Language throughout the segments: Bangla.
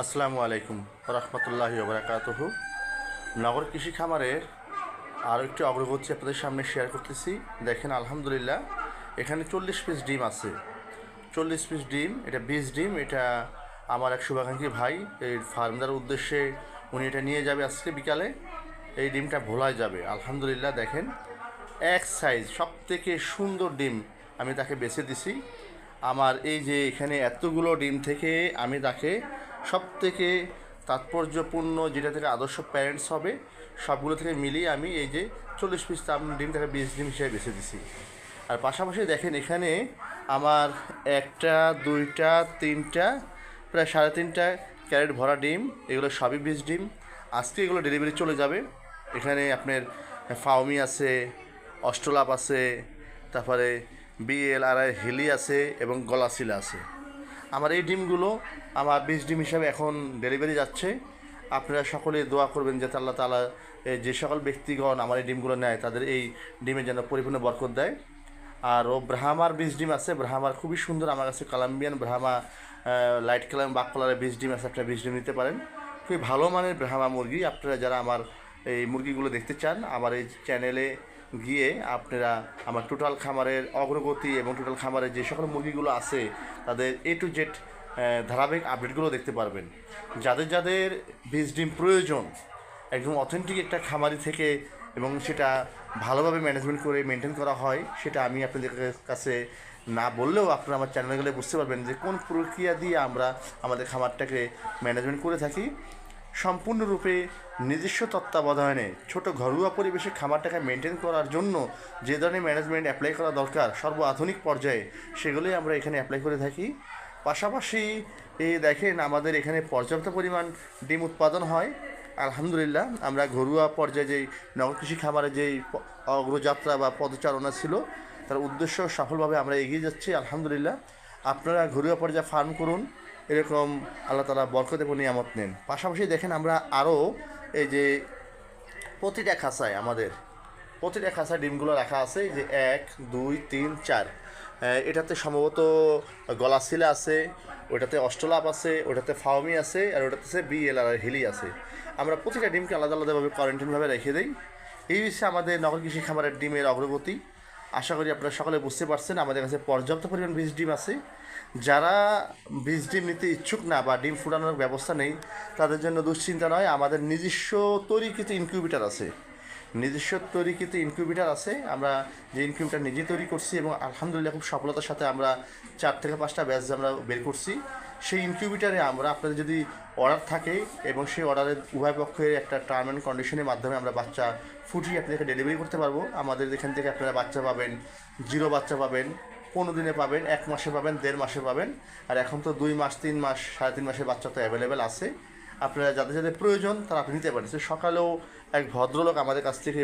আসসালামু আলাইকুম রহমতুল্লাহি ওবরাকাতহ। নগর কৃষি খামারের আরও একটি অগ্রগতি আপনাদের সামনে শেয়ার করতেছি। দেখেন, আলহামদুলিল্লাহ, এখানে চল্লিশ পিস ডিম আছে। চল্লিশ পিস ডিম, এটা বিশ ডিম, এটা আমার এক শুভাকাঙ্ক্ষী ভাই, এই ফার্মদার উদ্দেশ্যে উনি এটা নিয়ে যাবে আজকে বিকালে। এই ডিমটা ভোলায় যাবে। আলহামদুলিল্লাহ, দেখেন, এক সাইজ সব থেকে সুন্দর ডিম আমি তাকে বেছে দিছি। আমার এই যে এখানে এতগুলো ডিম থেকে আমি তাকে সব থেকে তাৎপর্যপূর্ণ যেটা থেকে আদর্শ প্যারেন্টস হবে, সবগুলো থেকে মিলিয়ে আমি এই যে চল্লিশ পিস তাম ডিম তাকে বিশ ডিম হিসেবে বেছে দিছি। আর পাশাপাশি দেখেন এখানে আমার একটা, দুইটা, তিনটা, প্রায় সাড়ে তিনটা ক্যারেট ভরা ডিম, এগুলো সবই বিশ ডিম। আজকে এগুলো ডেলিভারি চলে যাবে। এখানে আপনার ফাউমি আছে অস্ট্রোলাপ আছে, তারপরে বিএল আর হিলি আছে এবং গলাশিলা আছে। আমার এই ডিমগুলো আমার বিশ ডিম হিসাবে এখন ডেলিভারি যাচ্ছে। আপনারা সকলে দোয়া করবেন যাতে আল্লাহ তালা যে সকল ব্যক্তিগণ আমার এই ডিমগুলো নেয়, তাদের এই ডিমের যেন পরিপূর্ণ বরকত দেয়। আর ও ব্রাহ্মার বীজ ডিম আছে, ব্রাহ্মার খুবই সুন্দর, আমার কাছে কলাম্বিয়ান ব্রাহ্মা লাইট কালার বাক কালারের বীজ ডিম আছে, আপনারা বীজ ডিম নিতে পারেন। খুবই ভালো মানের ব্রাহ্মা মুরগি, আপনারা যারা আমার এই মুরগিগুলো দেখতে চান, আমার এই চ্যানেলে গিয়ে আপনারা আমার টোটাল খামারের অগ্রগতি এবং টোটাল খামারের যে সকল মুরগিগুলো আছে, তাদের এ টু জেড ধারাবাহিক আপডেটগুলো দেখতে পারবেন। যাদের যাদের বীজ ডিম প্রয়োজন, একদম অথেন্টিক একটা খামারি থেকে এবং সেটা ভালোভাবে ম্যানেজমেন্ট করে মেনটেন করা হয়, সেটা আমি আপনাদের কাছে না বললেও আপনারা আমার চ্যানেলে গেলে বুঝতে পারবেন যে কোন প্রক্রিয়া দিয়ে আমরা আমাদের খামারটাকে ম্যানেজমেন্ট করে থাকি। সম্পূর্ণরূপে নিজস্ব তত্ত্বাবধানে ছোট ঘরোয়া পরিবেশে খামারটাকে মেনটেন করার জন্য যে ধরনের ম্যানেজমেন্ট অ্যাপ্লাই করা দরকার সর্ব আধুনিক পর্যায়ে, সেগুলোই আমরা এখানে অ্যাপ্লাই করে থাকি। পাশাপাশি এই দেখেন আমাদের এখানে পর্যাপ্ত পরিমাণ ডিম উৎপাদন হয়। আলহামদুলিল্লাহ, আমরা ঘরোয়া পর্যায়ে যেই নগর কৃষি খামারে যেই অগ্রযাত্রা বা পদচারণা ছিল, তার উদ্দেশ্য সফলভাবে আমরা এগিয়ে যাচ্ছি, আলহামদুলিল্লাহ। আপনারা ঘরোয়া পর্যায়ে ফার্ম করুন। এরকম আল্লাহ তালা বরকত এবং নিয়ামত নেন। পাশাপাশি দেখেন আমরা আরও এই যে প্রতিটা খাঁচায় আমাদের, প্রতিটা খাঁচায় ডিমগুলো রাখা আছে যে এক, দুই, তিন, চার। এটাতে সম্ভবত গলাশিলা আছে, ওটাতে অষ্টলাপ আছে, ওটাতে ফাউমি আছে, আর ওটাতে আছে বিএল আর হিলি আছে। আমরা প্রতিটা ডিমকে আলাদা আলাদাভাবে কোয়ারেন্টাইনভাবে রেখে দিই। এই হচ্ছে আমাদের নগর কৃষি খামারের ডিমের অগ্রগতি। আশা করি আপনারা সকলে বুঝতে পারছেন, আমাদের কাছে পর্যাপ্ত পরিমাণ বীজ ডিম আছে। যারা বীজ ডিম নিতে ইচ্ছুক না বা ডিম ফুটানোর ব্যবস্থা নেই, তাদের জন্য দুশ্চিন্তা নয়, আমাদের নিজস্ব তৈরিকৃত ইনকিউবেটার আছে। নিজস্ব তৈরিকৃত ইনকিউবেটার আছে, আমরা যে ইনকিউবেটার নিজে তৈরি করছি এবং আলহামদুলিল্লাহ খুব সফলতার সাথে আমরা চার থেকে পাঁচটা ব্যাচ আমরা বের করছি। সেই ইনকিউবেটারে আমরা আপনাদের যদি অর্ডার থাকে এবং সেই অর্ডারের উভয় পক্ষের একটা টার্ম অ্যান্ড কন্ডিশনের মাধ্যমে আমরা বাচ্চা ফুটিয়ে আপনাদেরকে ডেলিভারি করতে পারব। আমাদের এখান থেকে আপনারা বাচ্চা পাবেন জিরো বাচ্চা পাবেন, পনেরো দিনে পাবেন, এক মাসে পাবেন, দেড় মাসে পাবেন। আর এখন তো দুই মাস, তিন মাস, সাড়ে তিন মাসের বাচ্চা তো অ্যাভেলেবেল আছে। আপনারা যাদের যাদের প্রয়োজন তারা আপনি নিতে পারেন। সকালেও এক ভদ্রলোক আমাদের কাছ থেকে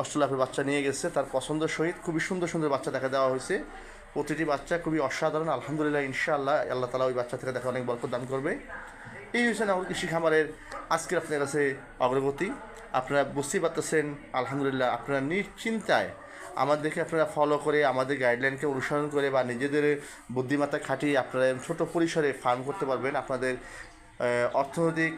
অস্ট্রেলিয়ার বাচ্চা নিয়ে গেছে। তার পছন্দের সহিত খুবই সুন্দর সুন্দর বাচ্চা দেখা দেওয়া হয়েছে। প্রতিটি বাচ্চা খুবই অসাধারণ, আলহামদুলিল্লাহ, ইনশাআল্লাহ। আল্লাহ তালা ওই বাচ্চা থেকে দেখা অনেক বরকত দান করবে। এই হচ্ছে আমার কৃষি খামারের আজকের আপনার কাছে অগ্রগতি। আপনারা বুঝতেই পারতেছেন, আলহামদুলিল্লাহ, আপনারা নিশ্চিন্তায় আমাদেরকে আপনারা ফলো করে, আমাদের গাইডলাইনকে অনুসরণ করে বা নিজেদের বুদ্ধিমত্তা খাটিয়ে আপনারা ছোট পরিসরে ফার্ম করতে পারবেন। আপনাদের অর্থনৈতিক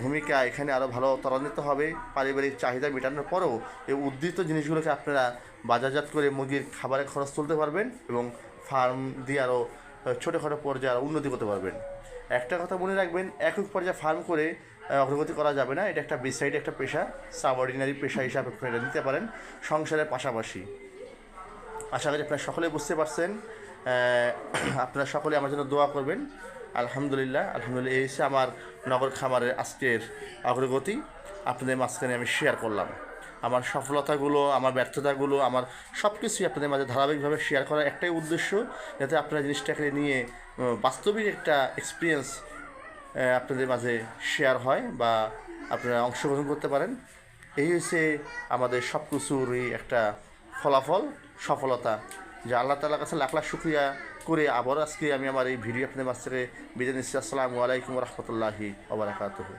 ভূমিকা এখানে আরও ভালো ত্বরান্বিত হবে, পারিবারিক চাহিদা মেটানোর পরেও এই উদ্ধৃত জিনিসগুলোকে আপনারা বাজারজাত করে মুরগির খাবারের খরচ তুলতে পারবেন এবং ফার্ম দিয়ে আরও ছোটোখাটো পর্যায়ে আরও উন্নতি করতে পারবেন। একটা কথা মনে রাখবেন, একক পর্যায়ে ফার্ম করে অগ্রগতি করা যাবে না, এটা একটা বিসাইড একটা পেশা, সাবঅর্ডিনারি পেশা হিসাবে আপনারা নিতে পারেন সংসারের পাশাপাশি। আশা করি আপনারা সকলে বুঝতে পারছেন আপনারা সকলে আমার জন্য দোয়া করবেন। আলহামদুলিল্লাহ আলহামদুলিল্লাহ, এই হচ্ছে আমার নগর খামারের আজকের অগ্রগতি। আপনাদের মাঝখানে আমি শেয়ার করলাম। আমার সফলতাগুলো, আমার ব্যর্থতাগুলো, আমার সব কিছুই আপনাদের মাঝে ধারাবাহিকভাবে শেয়ার করার একটাই উদ্দেশ্য, যাতে আপনারা জিনিসটাকে নিয়ে বাস্তবিক একটা এক্সপিরিয়েন্স আপনাদের মাঝে শেয়ার হয় বা আপনারা অংশগ্রহণ করতে পারেন। এই হচ্ছে আমাদের সব কিছুরই একটা ফলাফল, সফলতা। যে আল্লাহ তালার কাছে লাখ লাখ শুক্রিয়া করে আবার আজকে আমি আমার এই ভিডিও আপনাদের থেকে বিদায় নিচ্ছি। আসসালামু আলাইকুম রহমতুল্লাহি ওবরাকাতুহু